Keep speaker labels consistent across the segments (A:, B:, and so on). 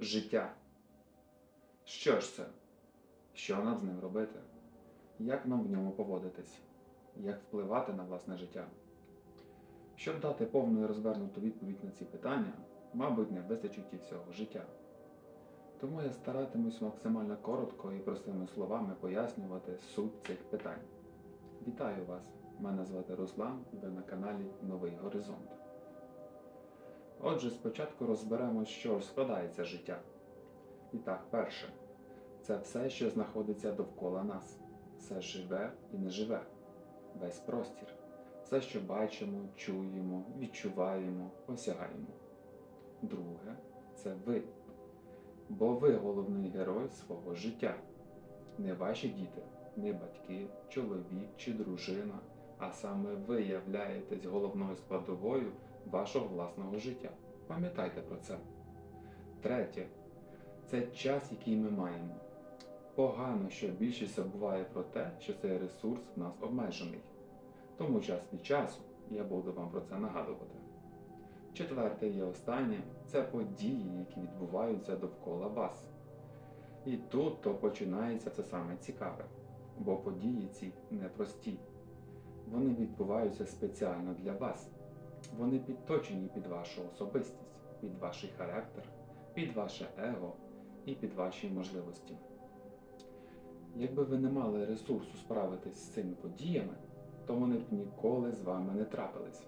A: життя. Що ж це? Що нам з ним робити? Як нам в ньому поводитись? Як впливати на власне життя? Щоб дати повну і розвернуту відповідь на ці питання, мабуть, не вистачить і всього життя. Тому я старатимусь максимально коротко і простими словами пояснювати суть цих питань. Вітаю вас! Мене звати Руслан, і ви на каналі Новий Горизонт. Отже, спочатку розберемо, що складається життя. І так, перше, це все, що знаходиться довкола нас, все живе і неживе, весь простір, все, що бачимо, чуємо, відчуваємо, осягаємо. Друге, це ви. Бо ви головний герой свого життя. Не ваші діти, не батьки, чоловік чи дружина, а саме ви являєтесь головною складовою вашого власного життя. Пам'ятайте про це. Третє це час, який ми маємо. Погано, що більшість забуває про те, що цей ресурс в нас обмежений. Тому час від часу я буду вам про це нагадувати. Четверте і останнє це події, які відбуваються довкола вас. І тут то починається це саме цікаве, бо події ці непрості. Вони відбуваються спеціально для вас. Вони підточені під вашу особистість, під ваш характер, під ваше его і під ваші можливості. Якби ви не мали ресурсу справитись з цими подіями, то вони б ніколи з вами не трапились.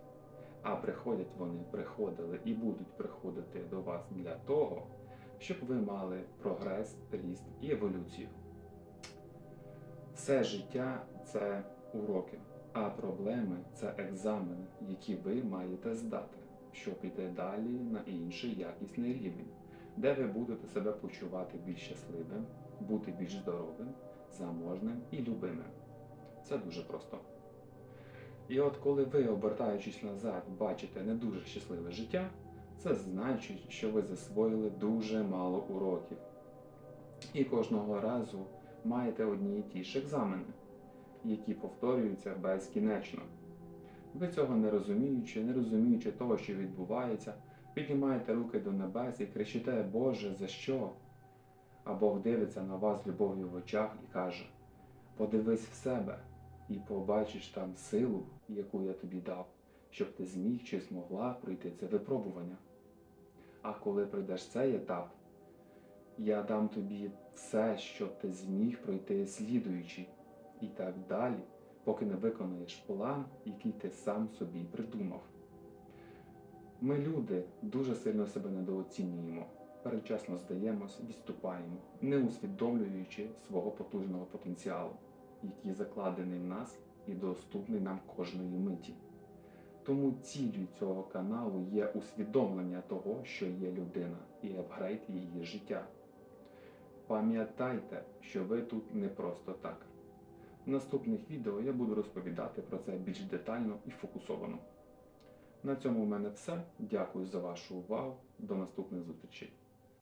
A: А приходять вони, приходили і будуть приходити до вас для того, щоб ви мали прогрес, ріст і еволюцію. Все життя це уроки, а проблеми це екзамени, які ви маєте здати, щоб іти далі на інший якісний рівень, де ви будете себе почувати більш щасливим, бути більш здоровим, заможним і любимим. Це дуже просто. І от коли ви, обертаючись назад, бачите не дуже щасливе життя, це значить, що ви засвоїли дуже мало уроків. І кожного разу маєте одні і ті ж екзамени, які повторюються безкінечно. Ви цього не розуміючи, не розуміючи того, що відбувається, піднімаєте руки до небес і кричите, Боже, за що? А Бог дивиться на вас любов'ю в очах і каже: подивись в себе і побачиш там силу, яку я тобі дав, щоб ти зміг чи змогла пройти це випробування. А коли пройдеш цей етап, я дам тобі все, щоб ти зміг пройти слідуючий, і так далі, поки не виконаєш план, який ти сам собі придумав. Ми, люди, дуже сильно себе недооцінюємо, передчасно здаємось, відступаємо, не усвідомлюючи свого потужного потенціалу який закладений в нас і доступний нам кожної миті. Тому ціллю цього каналу є усвідомлення того, що є людина, і апгрейд її життя. Пам'ятайте, що ви тут не просто так. В наступних відео я буду розповідати про це більш детально і фокусовано. На цьому в мене все. Дякую за вашу увагу. До наступних зустрічей.